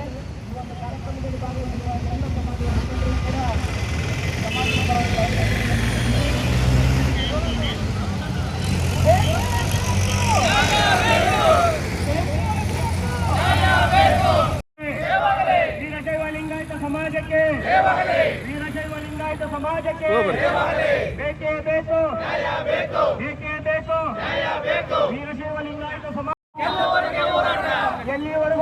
ಈ ಒಂದು ಕಾರ್ಯಕ್ರಮದಲ್ಲಿ ಭಾಗವಹಿಸಿರುವ ಎಲ್ಲ ಸಮಾಜದ ಮುಖಂಡರು ಕೂಡ ಸಮಾಜದ ವೀರಶೈವ ಲಿಂಗಾಯತ ಸಮಾಜಕ್ಕೆ ವೀರಶೈವ ಲಿಂಗಾಯತ ಸಮಾಜಕ್ಕೆ ಬೇಕೇ ಬೇಕು ಬೇಕೇ ಬೇಕು ವೀರಶೈವ ಲಿಂಗಾಯತ ಸಮಾಜ ಎಲ್ಲಿವರೆಗೂ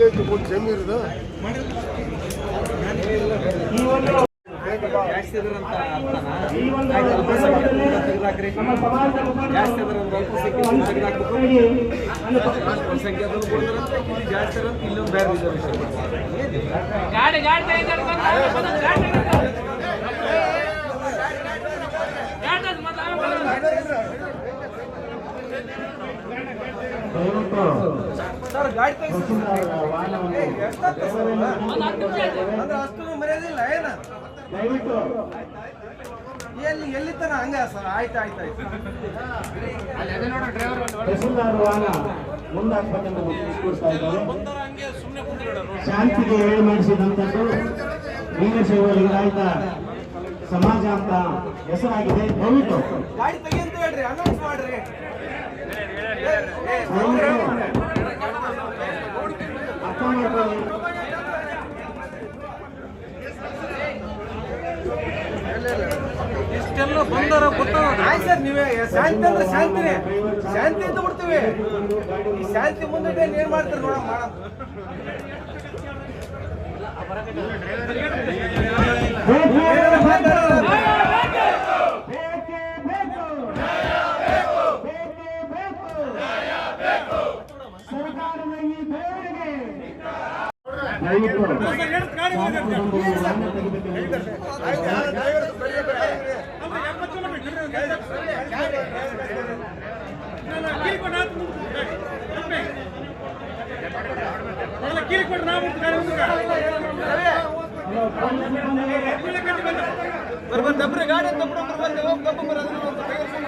ವಿಲೇಜ್ ಒಂದು ಜಮೀರದ ಈ ಒಂದು ಈ ಒಂದು ಸಂದರ್ಭದಲ್ಲಿ ನಮ್ಮ ಸಮಾಜದ ಮುಖಂಡರು ಹೋಗಿ ನನ್ನ ಗಾಡಿ ತೆಗಿತಾರೆ ದಯವಿಟ್ಟು ಎಲ್ಲಿ ಎಲ್ಲಿ ಹಂಗ ಸರ್ ಆಯ್ತು ಆಯ್ತು ಆಯ್ತು ಶಾಂತಿಗೆ ಹೇಳಿ ಮಾಡಿಸಿದಂಥದ್ದು ವೀರಶೈವ ಲಿಂಗಾಯತ ಸಮಾಜ ಅಂತ ಹೆಸರಾಗಿದೆ ದಯವಿಟ್ಟು ಗಾಡಿ ಹೇಳ್ರಿ ಅನೌನ್ಸ್ ಮಾಡ್ರಿ ಇಷ್ಟೆಲ್ಲ ಬಂದಾರ ಆಯ್ತು ಸರ್ ನೀವೇ ಶಾಂತಿ ಅಂದ್ರೆ ಶಾಂತಿನೇ ಶಾಂತಿ ಅಂತ ಬಿಡ್ತೀವಿ. ಈ ಶಾಂತಿ ಮುಂದೆ ಏನ್ ಮಾಡ್ತಾರೆ ನೋಡೋಣ ಮಾಡೋಣ ಏನಾರ ಮಾತಾಡೋಣ. ಬೇಕೇ ಬೇಕು ಬೇಕೇ ಬೇಕು ಸರ್ಕಾರದ ಈ ಬೇಡಿಕೆ ಸಿಬ್ಬಂದಿಗಳೇ, ಬರ್ರಿ ಬರ್ರಿ ದಬ್ರಿ ಗಾಡಿ ಅಂತ ಬಿಡೋಬ್ರು ಬಂದು ಹೋಗಿ ಕಬ್ಬು ಬರೋದು ಅಂತ ತೆಗೆದು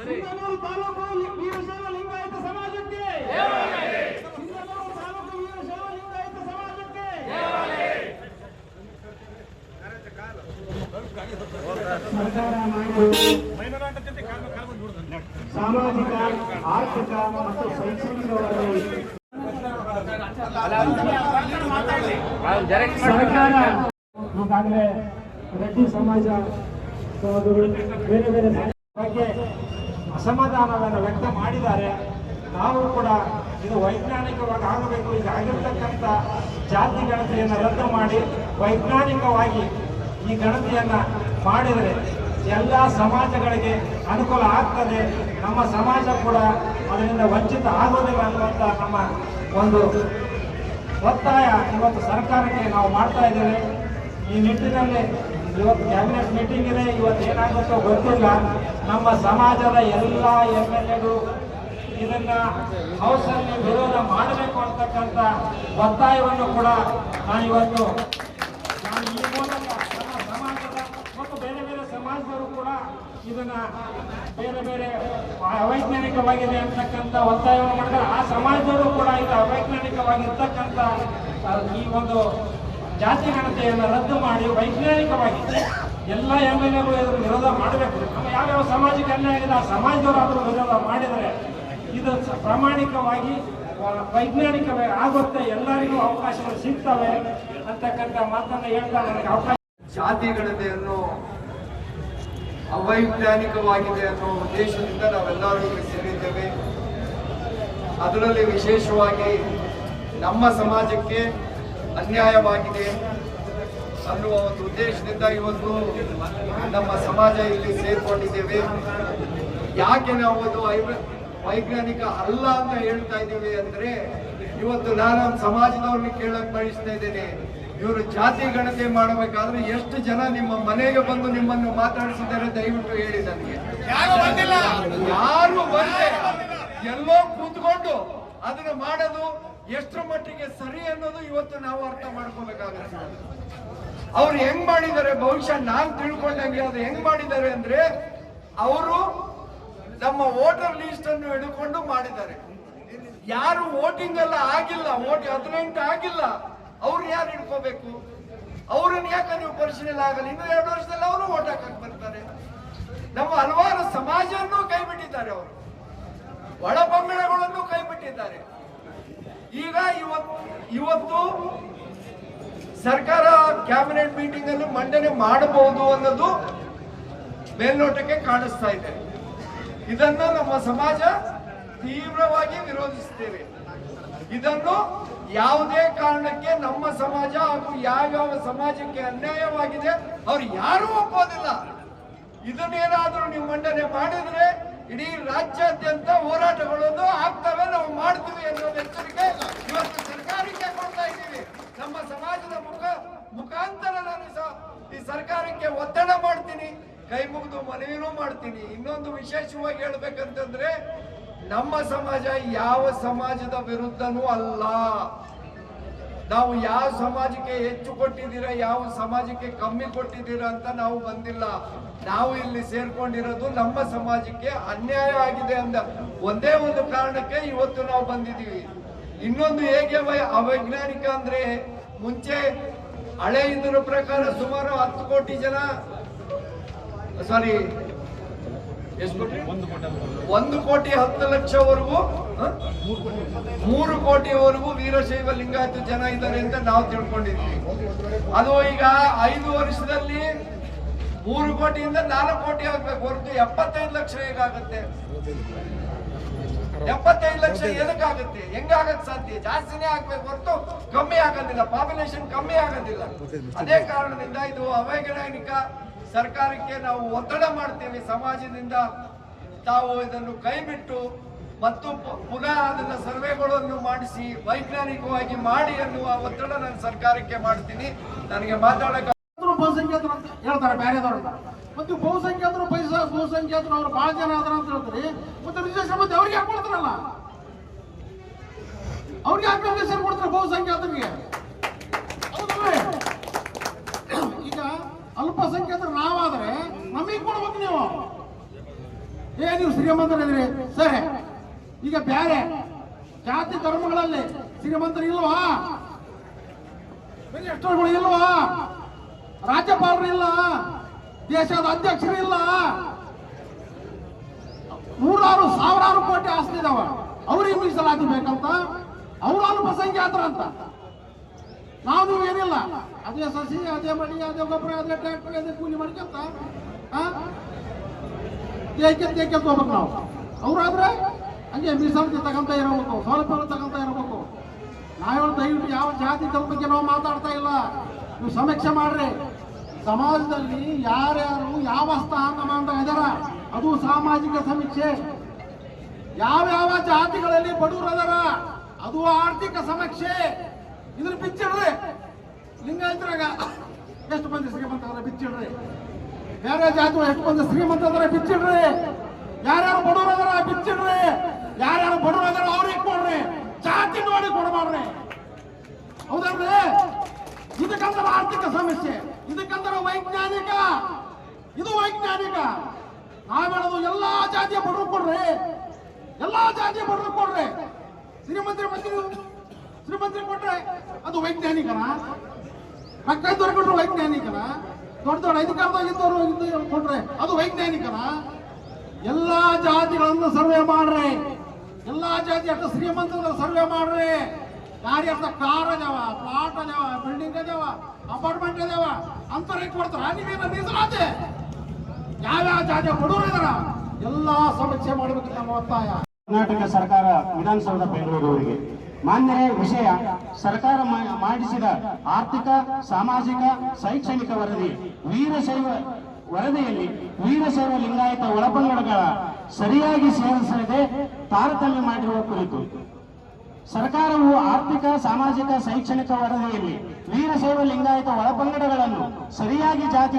ಸಿಂಧನೂರು ತಾಲೂಕು ವೀರಶೈವ ಲಿಂಗಾಯತ ಸಮಾಜಕ್ಕೆ ಸಿಂಧನೂರು ತಾಲೂಕು ವೀರಶೈವ ಲಿಂಗಾಯತ ಸಮಾಜಕ್ಕೆ ಸರ್ಕಾರ ಮಾಡಿರುವ ಸಾಮಾಜಿಕ, ಆರ್ಥಿಕ ಮತ್ತು ಶೈಕ್ಷಣಿಕವಾಗಿ ಸರ್ಕಾರ ಈಗಾಗಲೇ ರೆಡ್ಡಿ ಸಮಾಜ ಬೇರೆ ಬೇರೆ ಬಗ್ಗೆ ಅಸಮಾಧಾನವನ್ನು ವ್ಯಕ್ತ ಮಾಡಿದ್ದಾರೆ. ನಾವು ಕೂಡ ಇದು ವೈಜ್ಞಾನಿಕವಾಗಿ ಆಗಬೇಕು. ಈಗ ಆಗಿರ್ತಕ್ಕಂಥ ಜಾತಿ ಗಣತಿಯನ್ನು ರದ್ದು ಮಾಡಿ ವೈಜ್ಞಾನಿಕವಾಗಿ ಈ ಗಣತಿಯನ್ನು ಮಾಡಿದರೆ ಎಲ್ಲ ಸಮಾಜಗಳಿಗೆ ಅನುಕೂಲ ಆಗ್ತದೆ. ನಮ್ಮ ಸಮಾಜ ಕೂಡ ಅದರಿಂದ ವಂಚಿತ ಆಗೋದಿಲ್ಲ ಅನ್ನುವಂಥ ನಮ್ಮ ಒಂದು ಒತ್ತಾಯ ಇವತ್ತು ಸರ್ಕಾರಕ್ಕೆ ನಾವು ಮಾಡ್ತಾ ಇದ್ದೇವೆ. ಈ ನಿಟ್ಟಿನಲ್ಲಿ ಇವತ್ತು ಕ್ಯಾಬಿನೆಟ್ ಮೀಟಿಂಗ್ ಇದೆ. ಇವತ್ತು ಏನಾಗುತ್ತೋ ಗೊತ್ತಿಲ್ಲ. ನಮ್ಮ ಸಮಾಜದ ಎಲ್ಲ ಎಂ ಎಲ್ ಎಗಳು ಇದನ್ನ ಹೌಸಲ್ಲಿ ವಿರೋಧ ಮಾಡಬೇಕು ಅಂತಕ್ಕಂಥ ಒತ್ತಾಯವನ್ನು ಕೂಡ ನಾನು ಇವತ್ತು ನಾನು ಈ ಮೂಲಕ ನಮ್ಮ ಸಮಾಜದ ಮತ್ತು ಬೇರೆ ಬೇರೆ ಸಮಾಜದವರು ಕೂಡ ಇದನ್ನ ಬೇರೆ ಬೇರೆ ಅವೈಜ್ಞಾನಿಕವಾಗಿದೆ ಅಂತಕ್ಕಂಥ ಒತ್ತಾಯವನ್ನು ಮಾಡಿದ್ರೆ ಆ ಸಮಾಜದವರು ಕೂಡ ಇದು ಅವೈಜ್ಞಾನಿಕವಾಗಿರ್ತಕ್ಕಂಥ ಈ ಒಂದು ಜಾತಿ ಗಣತೆಯನ್ನು ರದ್ದು ಮಾಡಿ ವೈಜ್ಞಾನಿಕವಾಗಿ ಎಲ್ಲ ಎಂ ಎಲ್ ಎಗಳು ಇದರ ವಿರೋಧ ಮಾಡಬೇಕು. ನಮ್ಮ ಯಾವ್ಯಾವ ಅನ್ಯಾಯ ಆಗಿದೆ ಆ ಸಮಾಜದವರು ಆದರೂ ವಿರೋಧ ಮಾಡಿದರೆ ಇದು ಪ್ರಾಮಾಣಿಕವಾಗಿ ವೈಜ್ಞಾನಿಕವೇ ಆಗುತ್ತೆ, ಎಲ್ಲರಿಗೂ ಅವಕಾಶಗಳು ಸಿಗ್ತವೆ ಅಂತಕ್ಕಂಥ ಮಾತನ್ನು ಹೇಳ್ತಾ ನನಗೆ ಅವಕಾಶ ಜಾತಿ ಗಣತೆಯನ್ನು ಅವೈಜ್ಞಾನಿಕವಾಗಿದೆ ಅನ್ನೋ ಉದ್ದೇಶದಿಂದ ನಾವೆಲ್ಲರೂ ಇಲ್ಲಿ ಸೇರಿದ್ದೇವೆ. ಅದರಲ್ಲಿ ವಿಶೇಷವಾಗಿ ನಮ್ಮ ಸಮಾಜಕ್ಕೆ ಅನ್ಯಾಯವಾಗಿದೆ ಅನ್ನುವ ಒಂದು ಉದ್ದೇಶದಿಂದ ಇವತ್ತು ನಮ್ಮ ಸಮಾಜ ಇಲ್ಲಿ ಸೇರ್ಕೊಂಡಿದ್ದೇವೆ. ಯಾಕೆ ನಾವು ಅದು ವೈಜ್ಞಾನಿಕ ಅಲ್ಲ ಅಂತ ಹೇಳ್ತಾ ಇದ್ದೀವಿ ಅಂದ್ರೆ ಇವತ್ತು ನಾನು ಸಮಾಜದವ್ರನ್ನ ಕೇಳಕ್ ಬಯಸ್ತಾ ಇದ್ದೇನೆ. ಇವರು ಜಾತಿ ಗಣತಿ ಮಾಡಬೇಕಾದ್ರೆ ಎಷ್ಟು ಜನ ನಿಮ್ಮ ಮನೆಗೆ ಬಂದು ನಿಮ್ಮನ್ನು ಮಾತಾಡಿಸಿದ್ದಾರೆ ದಯವಿಟ್ಟು ಹೇಳಿ ನನಗೆ. ಯಾರು ಬಂದೆ ಎಲ್ಲೋ ಕೂತ್ಕೊಂಡು ಅದನ್ನ ಮಾಡೋದು ಎಷ್ಟರ ಮಟ್ಟಿಗೆ ಸರಿ ಅನ್ನೋದು ಇವತ್ತು ನಾವು ಅರ್ಥ ಮಾಡ್ಕೋಬೇಕಾಗುತ್ತೆ ಅವ್ರು ಹೆಂಗ್ ಮಾಡಿದ್ದಾರೆ? ಬಹುಶಃ ನಾನ್ ತಿಳ್ಕೊಂಡಂಗೆ ಅದು ಹೆಂಗ್ ಮಾಡಿದ್ದಾರೆ ಅಂದ್ರೆ ಅವರು ನಮ್ಮ ವೋಟರ್ ಲಿಸ್ಟ್ ಅನ್ನು ಹಿಡ್ಕೊಂಡು ಮಾಡಿದ್ದಾರೆ. ಯಾರು ವೋಟಿಂಗ್ ಎಲ್ಲ ಆಗಿಲ್ಲ ವೋಟ್ ಹದಿನೆಂಟು ಆಗಿಲ್ಲ. ಅವ್ರು ಯಾರು ಹಿಡ್ಕೋಬೇಕು? ಅವ್ರನ್ನ ಯಾಕೆ ನೀವು ಪರಿಶೀಲನೆ ಆಗಲ್ಲ? ಇನ್ನು ಎರಡು ವರ್ಷದಲ್ಲಿ ಅವರು ಓಟ್ ಹಾಕಕ್ ಬರ್ತಾರೆ. ನಮ್ಮ ಹಲವಾರು ಸಮಾಜವನ್ನು ಕೈ ಬಿಟ್ಟಿದ್ದಾರೆ ಅವರು. ಒಳಪಂಗಡಗಳನ್ನು ಕೈ ಬಿಟ್ಟಿದ್ದಾರೆ ಈಗ ಇವತ್ತು ಇವತ್ತು ಸರ್ಕಾರ ಕ್ಯಾಬಿನೆಟ್ ಮೀಟಿಂಗ್ ಅಲ್ಲಿ ಮಂಡನೆ ಮಾಡಬಹುದು ಅನ್ನೋದು ಮೇಲ್ನೋಟಕ್ಕೆ ಕಾಣಿಸ್ತಾ ಇದೆ. ಇದನ್ನು ನಮ್ಮ ಸಮಾಜ ತೀವ್ರವಾಗಿ ವಿರೋಧಿಸುತ್ತೇವೆ. ಇದನ್ನು ಯಾವುದೇ ಕಾರಣಕ್ಕೆ ನಮ್ಮ ಸಮಾಜ ಹಾಗೂ ಯಾವ್ಯಾವ ಸಮಾಜಕ್ಕೆ ಅನ್ಯಾಯವಾಗಿದೆ, ಅವ್ರು ಯಾರೂ ಒಪ್ಪೋದಿಲ್ಲ. ಇದನ್ನೇನಾದ್ರೂ ನೀವು ಮಂಡನೆ ಮಾಡಿದ್ರೆ ಇಡೀ ರಾಜ್ಯಾದ್ಯಂತ ಹೋರಾಟಗಳನ್ನು ಆಗ್ತವೆ, ನಾವು ಮಾಡ್ತೀವಿ ಅನ್ನೋ ಎಚ್ಚರಿಕೆ ಇವತ್ತು ಸರ್ಕಾರಕ್ಕೆ ಕೊಡ್ತಾ ಇದ್ದೀವಿ. ನಮ್ಮ ಸಮಾಜದ ಮುಖ, ಮುಖಾಂತರ ನಾನು ಈ ಸರ್ಕಾರಕ್ಕೆ ಒತ್ತಡ ಮಾಡ್ತೀನಿ, ಕೈ ಮುಗಿದು ಮನವಿನೂ ಮಾಡ್ತೀನಿ. ಇನ್ನೊಂದು ವಿಶೇಷವಾಗಿ ಹೇಳ್ಬೇಕಂತಂದ್ರೆ ನಮ್ಮ ಸಮಾಜ ಯಾವ ಸಮಾಜದ ವಿರುದ್ಧನೂ ಅಲ್ಲ. ನಾವು ಯಾವ ಸಮಾಜಕ್ಕೆ ಹೆಚ್ಚು ಕೊಟ್ಟಿದ್ದೀರಾ, ಯಾವ ಸಮಾಜಕ್ಕೆ ಕಮ್ಮಿ ಕೊಟ್ಟಿದ್ದೀರಾ ಅಂತ ನಾವು ಬಂದಿಲ್ಲ. ನಾವು ಇಲ್ಲಿ ಸೇರ್ಕೊಂಡಿರೋದು ನಮ್ಮ ಸಮಾಜಕ್ಕೆ ಅನ್ಯಾಯ ಆಗಿದೆ ಅಂತ ಒಂದೇ ಒಂದು ಕಾರಣಕ್ಕೆ ಇವತ್ತು ನಾವು ಬಂದಿದ್ದೀವಿ. ಇನ್ನೊಂದು ಹೇಗೆ ಅವೈಜ್ಞಾನಿಕ ಅಂದ್ರೆ ಮುಂಚೆ ಹಳೆ ಇದರ ಪ್ರಕಾರ ಸುಮಾರು ಹತ್ತು ಕೋಟಿ ಜನ ಸಾರಿ ಒಂದು ಕೋಟಿ ಹತ್ತು ಲಕ್ಷವರೆಗೂ? ಮೂರು ಕೋಟಿವರೆಗೂ ವೀರಶೈವ ಲಿಂಗಾಯತ ಜನ ಇದ್ದಾರೆ ಅಂತ ನಾವು ತಿಳ್ಕೊಂಡಿದ್ವಿ ಅದು ಈಗ ಐದು ವರ್ಷದಲ್ಲಿ ಮೂರು ಕೋಟಿಯಿಂದ ನಾಲ್ಕು ಕೋಟಿ ಆಗ್ಬೇಕು ಹೊರತು ಎಪ್ಪತ್ತೈದು ಲಕ್ಷ ಹೇಗಾಗುತ್ತೆ? ಎಪ್ಪತ್ತೈದು ಲಕ್ಷ ಎದಕ್ಕಾಗುತ್ತೆ? ಹೆಂಗಾಗತ್ತೆ ಸಾಧ್ಯ? ಜಾಸ್ತಿನೇ ಆಗ್ಬೇಕು ಹೊರತು ಕಮ್ಮಿ ಆಗೋದಿಲ್ಲ ಪಾಪ್ಯುಲೇಷನ್ ಕಮ್ಮಿ ಆಗೋದಿಲ್ಲ ಅದೇ ಕಾರಣದಿಂದ ಇದು ಅವೈಜ್ಞಾನಿಕ ಸರ್ಕಾರಕ್ಕೆ ನಾವು ಒತ್ತಡ ಮಾಡ್ತೇವೆ ಸಮಾಜದಿಂದ. ತಾವು ಇದನ್ನು ಕೈಬಿಟ್ಟು ಮತ್ತು ಪುನಃ ಅದನ್ನು ಸರ್ವೆಗಳನ್ನು ಮಾಡಿಸಿ ವೈಜ್ಞಾನಿಕವಾಗಿ ಮಾಡಿ ಅನ್ನುವ ಒತ್ತಡ ನಾನು ಸರ್ಕಾರಕ್ಕೆ ಮಾಡ್ತೀನಿ. ನನಗೆ ಮಾತಾಡಕ್ಕೆ ಬಹುಸಂಖ್ಯಾತರು ಅಂತ ಹೇಳ್ತಾರೆ ಬೇರೆದವರು ಮತ್ತು ಬಹುಸಂಖ್ಯಾತರು ಪೈಸಾ ಬಹುಸಂಖ್ಯಾತರು ಅವ್ರು ಬಹಳ ಜನ ಆದ್ರ ಅಂತ ಹೇಳ್ತಾರೆ. ಮತ್ತೆ ರಿಸರ್ವೇಶನ್ ಮತ್ತೆ ಅವ್ರಿಗೆ ಯಾಕೆ ಕೊಡ್ತಾರಲ್ಲ? ಅವ್ರಿಗೆ ಯಾಕೆ ರಿಸರ್ವೇಶನ್ ಕೊಡ್ತಾರೆ ಬಹುಸಂಖ್ಯಾತರಿಗೆ? ಈಗ ಅಲ್ಪಸಂಖ್ಯಾತರು ನಮಗೆ ಕೊಡ್ಬೇಕು ನೀವು. ಏ, ನೀವು ಶ್ರೀಮಂತರಿದ್ರಿ ಸರಿ. ಈಗ ಬೇರೆ ಜಾತಿ ಧರ್ಮಗಳಲ್ಲಿ ಶ್ರೀಮಂತರು ಇಲ್ವಾ? ಮಿನಿಸ್ಟರ್ಗಳು ಇಲ್ವಾ? ರಾಜ್ಯಪಾಲರು ಇಲ್ಲ. ದೇಶದ ಅಧ್ಯಕ್ಷರು ಇಲ್ಲ. ನೂರಾರು, ಸಾವಿರಾರು ಕೋಟಿ ಆಸ್ತಿ ಇದಾವ. ಅವ್ರಿಗೆ ಮೀಸಲಾತಿ ಬೇಕಂತ? ಅವ್ರು ಅಲ್ಪಸಂಖ್ಯಾತರ ಅಂತ. ನಾವು ನೀವು ಏನಿಲ್ಲ ಅದೇ ಸಸಿ, ಅದೇ ಮಡಿ, ಅದೇ ಗೊಬ್ಬರ, ಅದೇ ಟ್ರ್ಯಾಕ್ಟರ್, ಅದೇ ಕೂಲಿ ಮಾಡ್ಕೊಂತ ತೇಕೆ ತೇಕೆ ಹೋಗ್ಬೇಕು ನಾವು? ಅವ್ರಾದ್ರೆ ಹಂಗೆ ಮೀಸಲಾತಿ ತಗೊಂತ ಇರಬೇಕು ಸೌಲಭ್ಯಗಳು ತಗೊಂತ ಇರಬೇಕು. ನಾವೇಳು ದಯವಿಟ್ಟು ಯಾವ ಜಾತಿ ಬಗ್ಗೆ ನಾವು ಮಾತಾಡ್ತಾ ಇಲ್ಲ. ನೀವು ಸಮೀಕ್ಷೆ ಮಾಡ್ರಿ. ಸಮಾಜದಲ್ಲಿ ಯಾರ್ಯಾರು ಯಾವ ಸ್ಥಾನಮಾನದ ಇದಾರ, ಅದು ಸಾಮಾಜಿಕ ಸಮೀಕ್ಷೆ. ಯಾವ್ಯಾವ ಜಾತಿಗಳಲ್ಲಿ ಬಡವರು ಅದಾರ ಅದು ಆರ್ಥಿಕ ಸಮೀಕ್ಷೆ. ಇದ್ರ ಬಿಚ್ಚಿಡ್ರಿ. ಲಿಂಗಾಯತರಾಗ. ಎಷ್ಟು ಮಂದಿ ಅದರ ಬಿಚ್ಚಿಡ್ರಿ. ಬೇರೆ ಜಾತಿ ಎಷ್ಟು ಬಂದ ಶ್ರೀಮಂತ ಅದರ ಬಿಚ್ಚಿಡ್ರಿ. ಯಾರ್ಯಾರು ಬಡವರ ಅದರ ಬಿಚ್ಚಿಡ್ರಿ. ಯಾರ್ಯಾರು ಬಡವರ ಅದರ ಅವ್ರಿಗೆ ಕೊಡ್ರಿ. ಜಾತಿ ನೋಡಿ ಕೊಡಬಾರ್ರಿ. ಹೌದಲ್ರಿ? ಇದಕ್ಕಂದ್ರೆ ಆರ್ಥಿಕ ಸಮಸ್ಯೆ, ಇದಕ್ಕಂದ್ರೆ ವೈಜ್ಞಾನಿಕ. ಇದು ವೈಜ್ಞಾನಿಕ. ನಾವೇಳೋದು ಎಲ್ಲಾ ಜಾತಿಯ ಬಡವರು ಕೊಡ್ರಿ. ಎಲ್ಲಾ ಜಾತಿಯ ಬಡವರು ಕೊಡ್ರಿ. ಶ್ರೀಮಂತರಿ ಮಂತ್ರಿ ಶ್ರೀಮಂತರಿ ಕೊಟ್ರೆ ಅದು ವೈಜ್ಞಾನಿಕನ? ಮಕ್ಕಳ ಕೊಟ್ರೆ ವೈಜ್ಞಾನಿಕನ? ದೊಡ್ಡ ದೊಡ್ಡ ಇದು ಕೊಟ್ರೆ, ಅದು ವೈಜ್ಞಾನಿಕನ? ಎಲ್ಲಾ ಜಾತಿಗಳನ್ನು ಸರ್ವೆ ಮಾಡ್ರಿ, ಎಲ್ಲಾ ಜಾತಿ ಅಷ್ಟು ಶ್ರೀಮಂತರ ಸರ್ವೆ ಮಾಡ್ರಿ ಯಾರ್ಯಾರ್ದ ಕಾರ್ ಅದಾವ, ಪ್ಲಾಟ್ ಅದಾವ, ಬಿಲ್ಡಿಂಗ್ ಅದಾವ ಅಪಾರ್ಟ್ಮೆಂಟ್ ಅದಾವ ಅಂತವ್ರಿಗೆ ಕೊಡ್ತಾರ. ನೀವೇನ ಮೀಸಲಾತಿ ಯಾವ್ಯಾವ ಜಾತಿಯ ಬಡವರು ಇದಾರ, ಎಲ್ಲಾ ಸಮೀಕ್ಷೆ ಮಾಡಬೇಕು ನಮ್ಮ ಒತ್ತಾಯ. ಕರ್ನಾಟಕ ಸರ್ಕಾರ ವಿಧಾನಸೌಧ ಬೆಂಗಳೂರಿಗೆ ಮಾನ್ಯರೇ ವಿಷಯ, ಸರ್ಕಾರ ಮಾಡಿಸಿದ ಆರ್ಥಿಕ, ಸಾಮಾಜಿಕ, ಶೈಕ್ಷಣಿಕ ವರದಿ, ವೀರಶೈವ ವರದಿಯಲ್ಲಿ ವೀರಶೈವ ಲಿಂಗಾಯತ ಒಳಪಂಗಡಗಳ ಸರಿಯಾಗಿ ಸೇರಿಸದೆ ತಾರತಮ್ಯ ಮಾಡಿರುವ ಕುರಿತು. ಸರ್ಕಾರವು ಆರ್ಥಿಕ, ಸಾಮಾಜಿಕ, ಶೈಕ್ಷಣಿಕ ವರದಿಯಲ್ಲಿ ವೀರಶೈವ ಲಿಂಗಾಯತ ಒಳಪಂಗಡಗಳನ್ನು ಸರಿಯಾಗಿ ಜಾತಿ